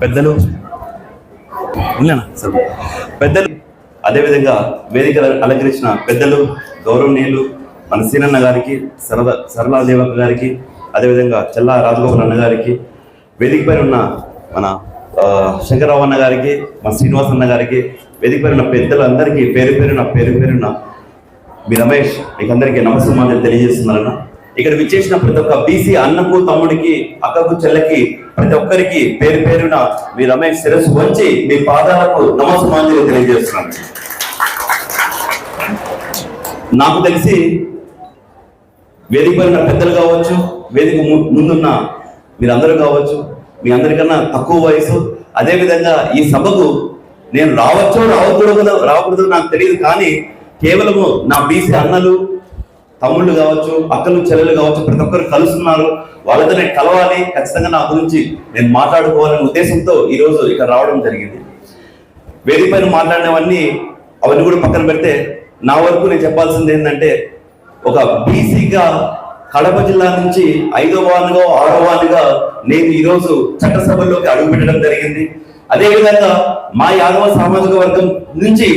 పెద్దలు ఉన్నానా? సరే. పెద్దలు అదేవిధంగా వేదిక అలంకరించిన పెద్దలు గౌరవనీయులు మన సీనన్న గారికి సరదా సరళా దేవక గారికి అదేవిధంగా చెల్లా రాజగోపాల్ అన్న గారికి వేదిక పైన ఉన్న మన శంకరరావు అన్న గారికి మన శ్రీనివాస్ అన్న గారికి వేదిక పైన పెద్దలందరికీ పేరు పేరున పేరు పేరున మీ రమేష్ మీకు అందరికీ నమస్కారం తెలియజేస్తున్నారన్న ఇక్కడ విచ్చేసిన ప్రతి ఒక్క బీసీ అన్నకు తమ్ముడికి అక్కకు చెల్లకి ప్రతి ఒక్కరికి పేరు పేరున మీ రమేష్ శిరస్సు వంచి మీ పాదాలకు నమస్కారం తెలియజేస్తున్నాను. నాకు తెలిసి వేదిక పైన పెద్దలు కావచ్చు వేదిక ముందున్న మీరందరూ కావచ్చు మీ అందరికన్నా తక్కువ వయసు. అదే విధంగా ఈ సభకు నేను రావచ్చో రావకూడదు రావకూడదు నాకు తెలియదు కానీ కేవలము నా బీసీ అన్నలు తమ్ముళ్ళు కావచ్చు అక్కలు చెల్లెలు కావచ్చు ప్రతి ఒక్కరు కలుస్తున్నారు. వాళ్ళతో నేను కలవాలి. ఖచ్చితంగా నా గురించి నేను మాట్లాడుకోవాలనే ఉద్దేశంతో ఈరోజు ఇక్కడ రావడం జరిగింది. వేదిక పైన మాట్లాడినవన్నీ అవన్నీ కూడా పక్కన పెడితే నా వరకు నేను చెప్పాల్సింది ఏంటంటే ఒక బీసీగా కడప జిల్లా నుంచి ఐదో వానుగా ఆరో వానుగా నేను ఈరోజు చట్టసభల్లోకి అడుగుపెట్టడం జరిగింది. అదేవిధంగా మా యాదవ సామాజిక వర్గం నుంచి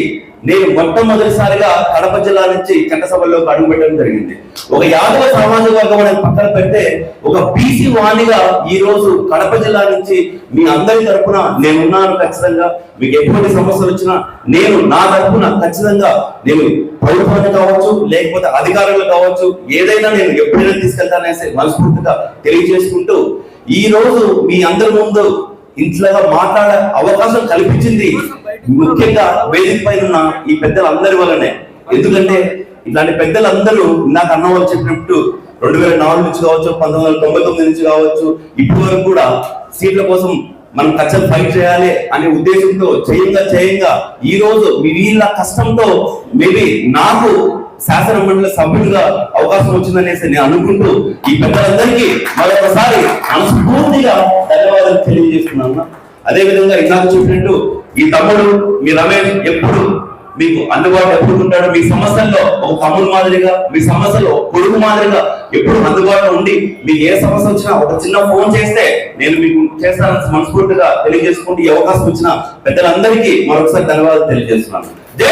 నేను మొట్టమొదటిసారిగా కడప జిల్లా నుంచి చట్టసభల్లోకి అడుగు పెట్టడం జరిగింది. ఒక యాదవ సామాజిక వర్గం అనేది పక్కన పెడితే ఒక బీసీ వాణిగా ఈ రోజు కడప జిల్లా నుంచి మీ అందరి తరఫున నేనున్నాను ఖచ్చితంగా. మీకు ఎటువంటి సమస్యలు వచ్చినా నేను నా తరపున ఖచ్చితంగా నేను ప్రభుత్వాన్ని కావచ్చు లేకపోతే అధికారులు కావచ్చు ఏదైనా నేను ఎప్పుడైనా తీసుకెళ్తాననేసి మనస్ఫూర్తిగా తెలియజేసుకుంటూ ఈ రోజు మీ అందరి ముందు ఇంట్లో మాట్లాడే అవకాశం కల్పించింది. ముఖ్యంగా వేదిక పైన ఉన్న ఈ పెద్దలందరి వల్లనే. ఎందుకంటే ఇట్లాంటి పెద్దలందరూ నాకు అన్నవాళ్ళు చెప్పినట్టు రెండు వేల నాలుగు నుంచి కావచ్చు పంతొమ్మిది వందల తొంభై తొమ్మిది నుంచి కావచ్చు ఇప్పటి వరకు కూడా సీట్ల కోసం మనం ఖచ్చితంగా ఫైట్ చేయాలి అనే ఉద్దేశంతో చేయంగా చేయంగా ఈ రోజు మీ వీళ్ళ కష్టంతో మేబీ నాకు శాసన మండలి సభ్యులుగా అవకాశం వచ్చిందనేసి నేను అనుకుంటూ ఈ పెద్దలందరికీ మరొకసారి మనస్ఫూర్తిగా ధన్యవాదాలు తెలియజేస్తున్నాను. అదే విధంగా ఇందాక చూసినట్టు ఈ తమ్ముడు మీ రమేష్ ఎప్పుడు మీకు అందుబాటులో ఎప్పుడు ఉంటాడు మీ సమస్యల్లో ఒక తమ్ముడు మాదిరిగా మీ సమస్యలో కొడుకు మాదిరిగా ఎప్పుడు అందుబాటులో ఉండి మీకు ఏ సమస్య వచ్చినా ఒక చిన్న ఫోన్ చేస్తే నేను మీకు చేస్తానని మనస్ఫూర్తిగా తెలియజేసుకుంటూ ఈ అవకాశం ఇచ్చిన పెద్దలందరికీ మరొకసారి ధన్యవాదాలు తెలియజేస్తున్నాను. జై